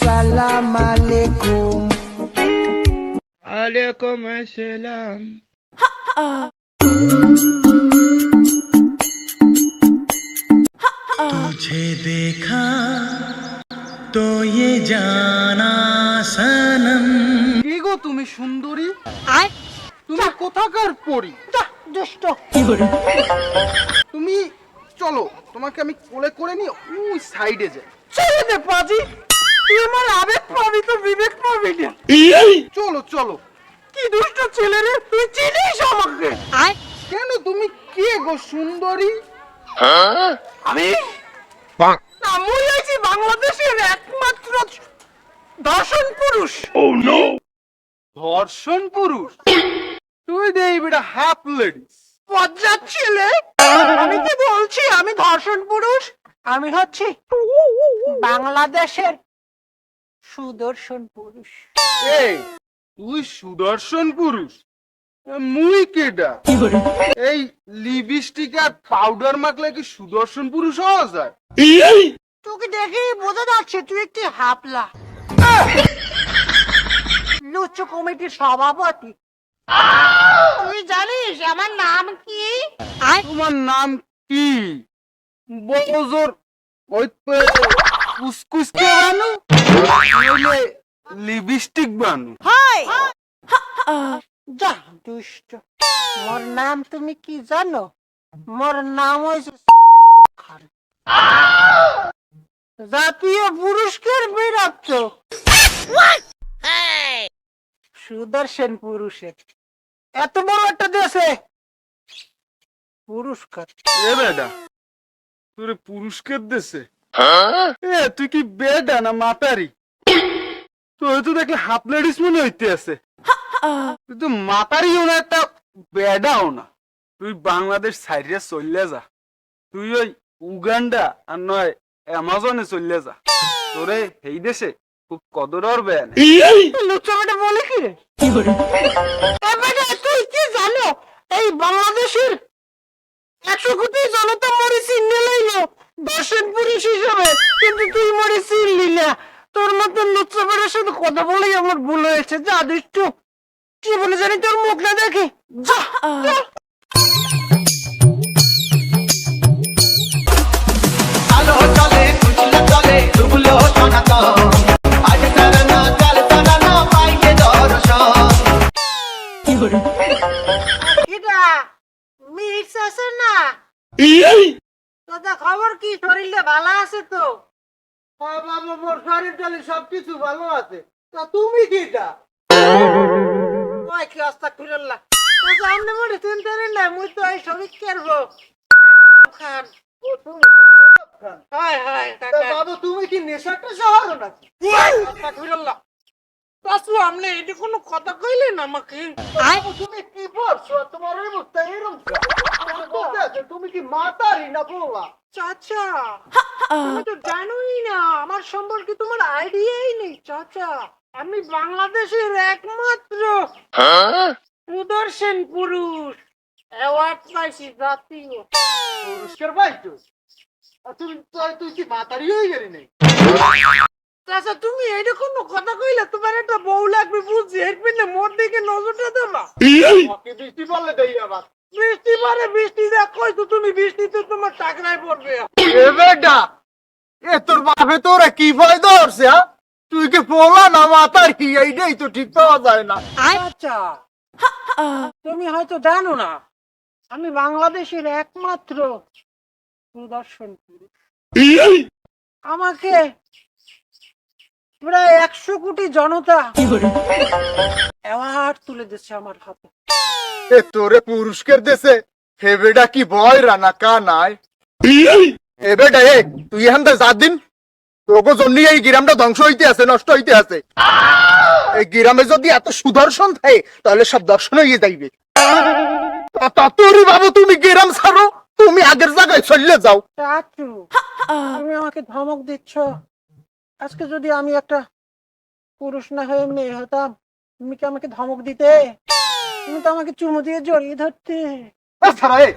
সালাম আলাইকুম আলাইকুম আসসালাম तुझे देखा तो ये जाना सनम কি গো তুমি সুন্দরী তুমি কোথাকার পরি দুষ্ট তুমি চলো তোমাকে আমি কোলে করে নিয়ে ওই সাইডে যাই ছেড়ে দে পাজি তুই আমার আবেগ পাবি তো বিবেক পাবি না। চলো চলো। কি দুষ্ট ছেলে রে তুই চিনিস আমাকে? কেন তুমি কে গো সুন্দরী? আমি? না মুই হয়েছি বাংলাদেশের একমাত্র দর্শন পুরুষ। ধর্ষণ পুরুষ? তুই দেই বেটা হাফ লেডিস বজ্জাত ছেলে? আমি কি বলছি আমি ধর্ষণ পুরুষ? আমি হচ্ছি বাংলাদেশের সুদর্শন পুরুষ। এই তুই সুদর্শন পুরুষ? মুই কেডা? এই লিপস্টিক আর পাউডার মাখলে কি সুদর্শন পুরুষ হওয়া যায়? তোকে দেখে বোঝা যাচ্ছে তুই একটি হাপলা। লুচ্চ কমিটির সভাপতি। তুই জানিস আমার নাম কি? তোমার নাম কি? বজর ওই কুসকুস কে লিপস্টিক বানু যা দুষ্ট। মোর নাম তুমি কি জানো? মোর নাম হয়েছে জাতীয় পুরস্কার সুদর্শন পুরুষের। এত বড় একটা দেশে পুরস্কার। এ বেডা তোরে পুরস্কার দেছে এ তুই কি বেডা না মাতারি? তুই তো দেখলে হাফ লেডিস মনে হইতে আছে। তুই তো মাতারিও না একটা বেডাও না। তুই বাংলাদেশ সাইডে চললে যা। তুই ওই উগান্ডা আর নয় অ্যামাজনে চললে যা। তোরে এই দেশে খুব কদর না লুচ্চাটা বলে কি রে? এ বেটা, তুই কি জানো? এই বাংলাদেশের একশো কোটি জনতা মরে চিহ্নে লাইলো। দর্শন পুরুষ হিসাবে, কিন্তু তুই মরে চিনলি তোর মতন লুচ্চা সাথে কথা বলেই আমার ভুল হয়েছে, যা দুষ্টু। কি বলে জানি তোর মুখ না দেখি? যা মিক্স আছে না? তোদের খবর কি? শরীরে ভালো আছে তো? বাবা মোর শরীর টলি সবকিছু ভালো আছে। তা তুমি কিটা? ওই কি অবস্থা? খুললা সামনে মরে চিন্তা না। মুই তো এই শরীর করব খান। হায় হায় বাবু তুমি কি নেশাটা শহর নাকি? আমনে এটি কোনো কথা কইলেন আমাকে? তুমি কি তোমার এই অবস্থা এরকম? তুমি কি মাতারি না বৌলা চাচা তুমি তো জানোই না আমার সম্পর্কে তোমার আইডিয়াই নেই চাচা। আমি বাংলাদেশের একমাত্র সুদর্শন পুরুষ অ্যাওয়ার্ড পাইছি জাতীয়। পুরস্কার পাইছো? তুমি তুই কি মাতারি হয়ে গেলি নাই চাচা তুমি এইটা কোনো কথা কইলে তোমার একটা বউ লাগবে বুঝছি এর পিছনে মোর দিকে নজরটা দেবা। বৃষ্টি পড়লে দেই আবার। বৃষ্টি পারে বৃষ্টি দেখ কইতো তুমি বৃষ্টিতে তোমার টাকরায় পড়বে। এ বেটা এ তোর বাপে তোরা কি ভয় ধরছে হ্যাঁ? তুই কি পোলা না মাতারি এইটাই তো ঠিক পাওয়া যায় না। আচ্ছা তুমি হয়তো জানো না আমি বাংলাদেশের একমাত্র সুদর্শন পুরুষ। আমাকে প্রায় একশো কোটি জনতা অ্যাওয়ার্ড তুলে দিচ্ছে আমার হাতে। এ তোরে পুরস্কার দেছে হে বেটা কি ভয় রানা কা নাই? এ বেটা এ তুই এখান থেকে দিন। তোকে জন্য এই গ্রামটা ধ্বংস হইতে আছে নষ্ট হইতে আছে। এই গ্রামে যদি এত সুদর্শন থাকে তাহলে সব দর্শন হয়ে যাইবে। ততরি বাবু তুমি গ্রাম ছাড়ো। তুমি আগের জায়গায় চললে যাও। চাচু তুমি আমাকে ধমক দিচ্ছ। আজকে যদি আমি একটা পুরুষ না হয়ে মেয়ে হতাম তুমি কি আমাকে ধমক দিতে? তুমি তো আমাকে চুমু দিয়ে জড়িয়ে ধরতে। ছাড়া এ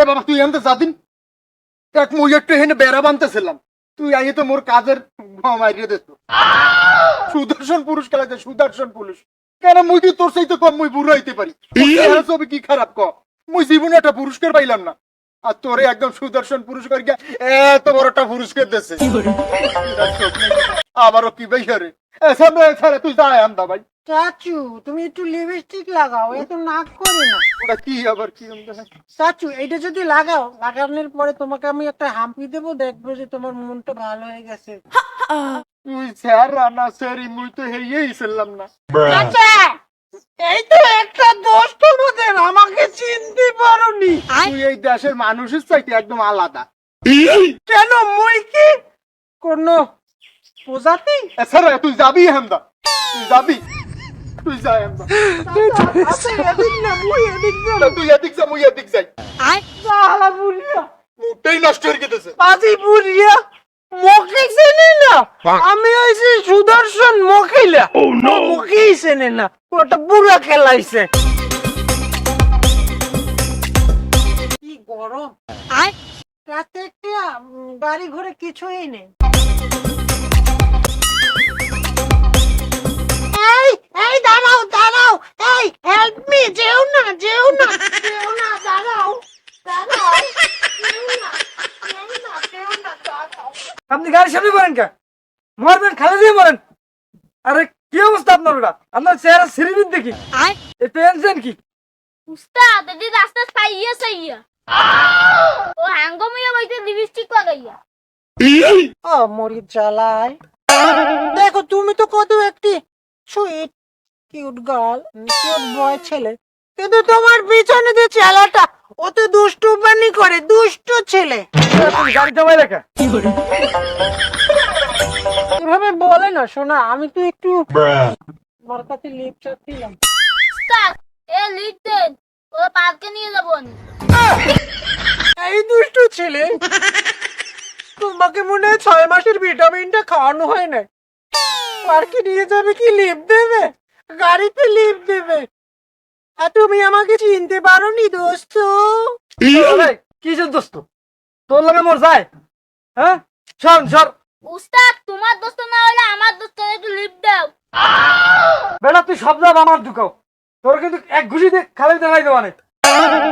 এ বাবা তুই আনতে যা এক মুই একটু হেনে বেড়া বানতেছিলাম তুই আইয়ে তো মোর কাজের মারিয়ে দিত সুদর্শন পুরুষ খেলাতে সুদর্শন পুরুষ। কেন মুই কি তোর সেই তো কম মুই বুড়ো হইতে পারি? কি খারাপ ক? মুই জীবনে একটা পুরস্কার পাইলাম না। আর তোরে একদম সুদর্শন পুরস্কার গিয়া এত বড় একটা পুরস্কার দিচ্ছে আবারও কি বেশি সামনে ছাড়া তুই ভাই। চাচু তুমি একটু লিপস্টিক লাগাও এত নাক করে না। ওটা কি আবার কি চাচু এটা যদি লাগাও লাগানোর পরে তোমাকে আমি একটা হাম্পি দেবো দেখবে যে তোমার মনটা ভালো হয়ে গেছে। তুই স্যার রান্না স্যারি মুই তো হেরিয়েই ছিলাম না। এই তো একটা দোষ তোমাদের আমাকে পারোনি। তুই এই দেশের মানুষের চাইতে একদম আলাদা। কেন মুই কি কোন প্রজাতি? এছাড়া তুই যাবি হামদা। তুই যাবি। তুই যাই হামদা। আচ্ছা, এদিক না, মুই এদিক না। তুই এদিক যা মুই এদিক যাই। শালা বুড়িয়া, মুখটাই নষ্ট হয়ে গেছে পাজি বুড়িয়া, মুখে চেনে না। আমি হয়েছি সুদর্শন মহিলা ও মুখেই চেনে না। ওটা বুড়া খেলাইছে। গরম। রাতে একটা বাড়ি ঘরে কিছুই নেই। এই এই দাঁড়াও দাঁড়াও। এই হেল্প মি যেও না যেও না যেও না দাঁড়াও দাঁড়াও যেও না যেও না যেও না দাঁড়াও। আপনি গাড়ির সামনে করেন কে? মরবেন খালি দিয়ে মরেন আরে কি অবস্থা আপনার ওটা? আপনার চেহারা সিরিবিন দেখি এই পেনছেন কি? উস্তাদ এটি রাস্তা সাইয়া সাইয়া ও হ্যাঙ্গমিয়া বইতে লিপস্টিক লাগাইয়া। ও মরি জ্বালায় দেখো তুমি তো কত একটি sweet cute girl cute boy ছেলে। কিন্তু তোমার পিছনে যে ছেলেটা ও তো দুষ্টু বানি করে দুষ্ট ছেলে। গাড়ি জমাই রেখে এভাবে বলে না শোনা আমি তো একটু আমার কাছে লিপ চাচ্ছিলাম এ লিড দেন ও পার্কে নিয়ে যাব আমি। এই দুষ্টু ছেলে তোমাকে মনে হয় ছয় মাসের ভিটামিনটা খাওয়ানো হয় না পার্কে নিয়ে যাবে কি লিপ দেবে? গাড়িতে লিপ দেবে। আর তুমি আমাকে চিনতে পারোনি দোস্ত। কিসের দোস্ত? তোর লাগে মোর যায় হ্যাঁ? সর সর। উস্তাদ তোমার দোস্ত না হলে আমার দোস্ত একটু লিপ দাও। বেটা তুই সব যাব আমার ঢুকাও। তোর কিন্তু এক ঘুষি দিয়ে খালি দেখাই দেওয়া নেই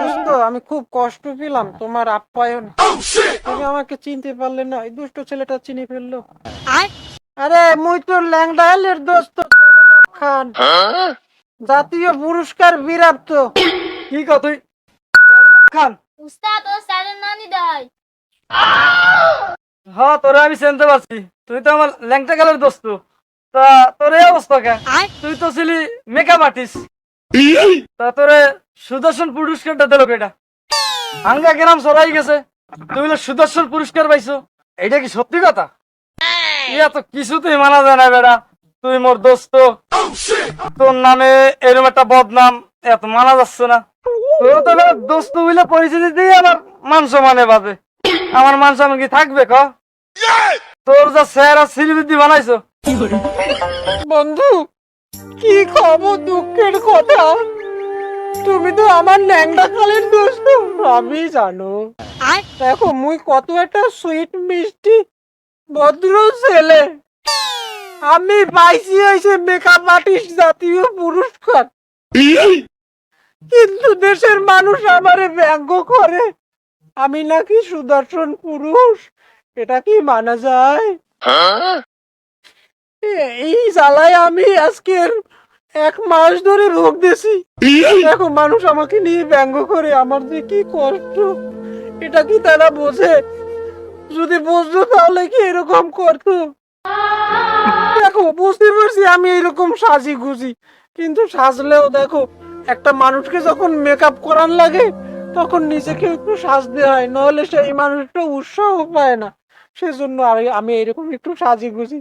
দোস্ত আমি খুব কষ্ট পেলাম তোমার আপ্যায়ন। তুমি আমাকে চিনতে পারলে না এই দুষ্ট ছেলেটা চিনে ফেলল। আরে মুই তো ল্যাংডাইলের দোস্ত খান। জাতীয় পুরস্কার বিরাপ্ত। কি তুই? খান। উস্তাদ ও স্যারের নানি দেয় হ্যাঁ তোরে আমি চিনতে পারছি। তুই তো আমার ল্যাংটা গেলের দোস্ত। তা তোর এই অবস্থা কে? তুই তো ছিলি মেকআপ আর্টিস্ট তা তোরে সুদর্শন পুরস্কারটা দিল কেটা আঙ্গা গ্রাম সরাই গেছে বলে সুদর্শন পুরস্কার পাইছো এটা কি সত্যি কথা? ইয়া তো কিছুতেই মানা যায় না বেড়া, তুই মোর দোস্ত। তোর নামে এরকম একটা বদনাম এত মানা যাচ্ছে না। তোর তো দোস্ত বলে পরিচিতি দিয়ে আমার মান সম্মানে বাজে। আমার মান কি থাকবে, ক? তোর যা চেহারা সিলিবৃদ্ধি বানাইছো। বন্ধু কি খবর দুঃখের কথা? তুমি তো আমার ন্যাংটা কালের দোস্ত আমি জানো। দেখো মুই কত একটা সুইট মিষ্টি ভদ্র ছেলে। আমি পাইছি হয়েছে মেকআপ আর্টিস্ট জাতীয় পুরস্কার। কিন্তু দেশের মানুষ আমারে ব্যঙ্গ করে। আমি নাকি সুদর্শন পুরুষ এটা কি মানা যায়? এ- এই জ্বালায় আমি আজকের এক মাস ধরে রোগ দিছি দেখো, মানুষ আমাকে নিয়ে ব্যঙ্গ করে, আমার যে কি কষ্ট। এটা কি তারা বোঝে? যদি বুঝতো তাহলে কি এরকম করতো? দেখো, বুঝতে পারছি আমি এরকম সাজি গুজি, কিন্তু সাজলেও দেখো, একটা মানুষকে যখন মেকআপ করার লাগে, তখন নিজেকে একটু সাজতে হয় নাহলে সেই মানুষটা উৎসাহ পায় না। সেজন্য আর আমি এরকম একটু সাজি গুজি।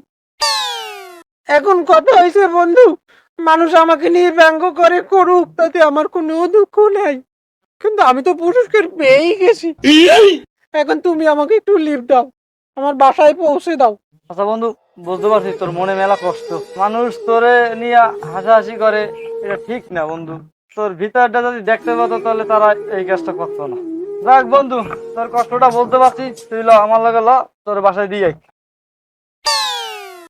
এখন কথা হয়েছে বন্ধু মানুষ আমাকে নিয়ে ব্যঙ্গ করে করুক তাতে আমার কোনো দুঃখ নেই। কিন্তু আমি তো পুরস্কার পেয়েই গেছি। এখন তুমি আমাকে একটু লিভ দাও আমার বাসায় পৌঁছে দাও। আচ্ছা বন্ধু বুঝতে পারছি তোর মনে মেলা কষ্ট। মানুষ তোরে নিয়ে হাসাহাসি করে এটা ঠিক না বন্ধু। তোর ভিতরটা যদি দেখতে পাতো তাহলে তারা এই কাজটা করতো না। যাক বন্ধু তোর কষ্টটা বলতে পারছি। তুই ল আমার লগে ল তোর বাসায় দিয়ে।